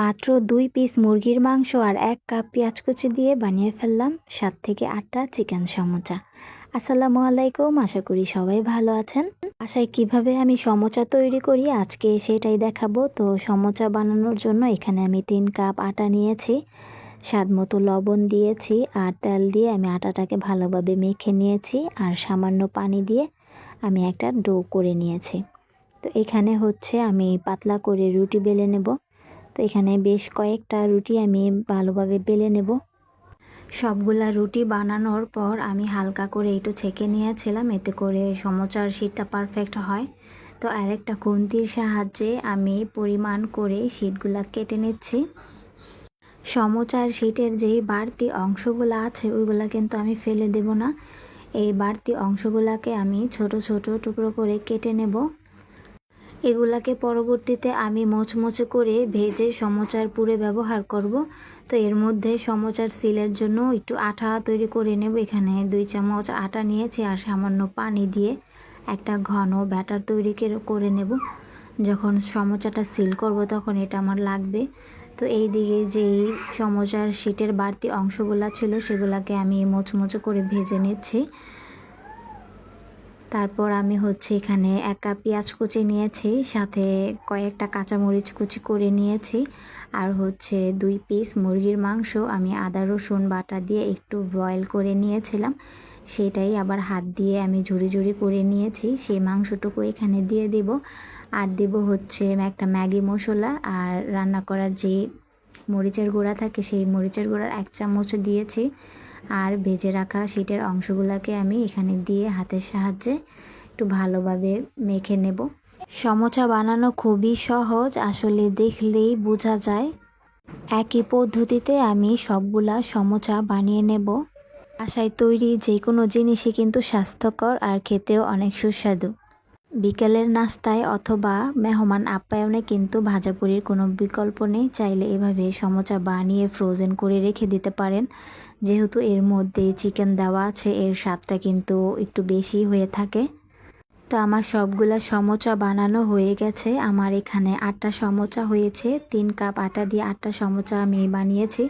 মাত্র দুই পিস মুরগির মাংস আর এক কাপ পেঁয়াজ কুচি দিয়ে বানিয়ে ফেললাম সাত থেকে আটটা চিকেন সমোচা। আসসালামু আলাইকুম, আশা করি সবাই ভালো আছেন। আশায় কীভাবে আমি সমোচা তৈরি করি আজকে সেটাই দেখাবো। তো সমোচা বানানোর জন্য এখানে আমি তিন কাপ আটা নিয়েছি, স্বাদ মতো লবণ দিয়েছি আর তেল দিয়ে আমি আটাটাকে ভালোভাবে মেখে নিয়েছি আর সামান্য পানি দিয়ে আমি একটা ডো করে নিয়েছি। তো এখানে হচ্ছে আমি পাতলা করে রুটি বেলে নেব। তো এখানে বেশ কয়েকটা রুটি আমি ভালোভাবে বেলে নেব। সবগুলা রুটি বানানোর পর আমি হালকা করে একটু ছেঁকে নিয়েছিলাম, এতে করে সমচার শীতটা পারফেক্ট হয়। তো আরেকটা খুন্তির সাহায্যে আমি পরিমাণ করে শীটগুলা কেটে নিচ্ছি। সমচার শীটের যেই বাড়তি অংশগুলো আছে, ওইগুলা কিন্তু আমি ফেলে দেব না। এই বাড়তি অংশগুলাকে আমি ছোট ছোট টুকরো করে কেটে নেব। এগুলাকে পরবর্তীতে আমি মোচমোচে করে ভেজে সমচার পুরে ব্যবহার করব। তো এর মধ্যে সমচার সিলের জন্য একটু আঠা তৈরি করে নেব। এখানে দুই চামচ আটা নিয়েছি আর সামান্য পানি দিয়ে একটা ঘন ব্যাটার তৈরি করে নেব। যখন সমচাটা সিল করব তখন এটা আমার লাগবে। তো এই দিকে যেই সমোচার শীটের বাড়তি অংশগুলো ছিল সেগুলোকে আমি মোচমোচো করে ভেজে নিচ্ছি। তারপর আমি হচ্ছে এখানে এক কাপ পেঁয়াজ কুচি নিয়েছি, সাথে কয়েকটা কাঁচামরিচ কুচি করে নিয়েছি, আর হচ্ছে দুই পিস মুরগির মাংস। আমি আদা, রসুন বাটা দিয়ে একটু বয়েল করে নিয়েছিলাম, সেটাই আবার হাত দিয়ে আমি ঝুড়ি ঝুড়ি করে নিয়েছি। সেই মাংসটুকু এখানে দিয়ে দিব। আর দিব হচ্ছে একটা ম্যাগি মশলা, আর রান্না করার যে মরিচের গুঁড়া থাকে, সেই মরিচের গুঁড়ার এক চামচ দিয়েছি। আর ভেজে রাখা শীটের অংশগুলোকে আমি এখানে দিয়ে হাতের সাহায্যে একটু ভালোভাবে মেখে নেব। সমোচা বানানো খুবই সহজ, আসলে দেখলেই বোঝা যায়। একই পদ্ধতিতে আমি সবগুলা সমোচা বানিয়ে নেব। আশায় তৈরি যে কোনো জিনিসই কিন্তু স্বাস্থ্যকর আর খেতেও অনেক সুস্বাদু। বিকেলের নাস্তায় অথবা মেহমান আপ্যায়নে কিন্তু ভাজাপুরির কোনো বিকল্প নেই। চাইলে এভাবে সমচা বানিয়ে ফ্রোজেন করে রেখে দিতে পারেন। যেহেতু এর মধ্যে চিকেন দেওয়া আছে, এর স্বাদটা কিন্তু একটু বেশি হয়ে থাকে। তো আমার সবগুলা সমচা বানানো হয়ে গেছে। আমার এখানে আটটা সমোচা হয়েছে। তিন কাপ আটা দিয়ে আটটা সমোচা আমি বানিয়েছি।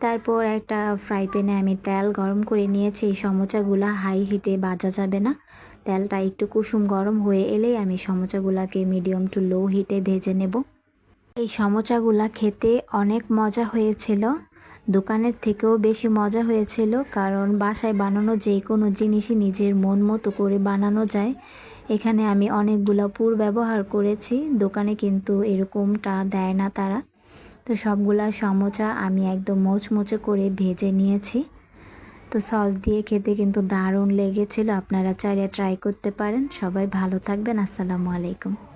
তারপর একটা ফ্রাই প্যানে আমি তেল গরম করে নিয়েছি। এই সমোচাগুলো হাই হিটে বাজা যাবে না। তেলটা একটু কুসুম গরম হয়ে এলেই আমি সমোচাগুলোকে মিডিয়াম টু লো হিটে ভেজে নেব। এই সমোচাগুলা খেতে অনেক মজা হয়েছিল। দোকানের থেকেও বেশি মজা হয়েছিল কারণ বাসায় বানানো যে কোনো জিনিসই নিজের মন মতো করে বানানো যায়। এখানে আমি অনেকগুলো পুর ব্যবহার করেছি। দোকানে কিন্তু এরকমটা দেয় না তারা। তো সবগুলা সমোচা আমি একদম মোচমোচে করে ভেজে নিয়েছি। তো সস দিয়ে খেতে কিন্তু দারুণ লেগেছিল, আপনারা চাইলে ট্রাই করতে পারেন। সবাই ভালো থাকবেন, আসসালামু আলাইকুম।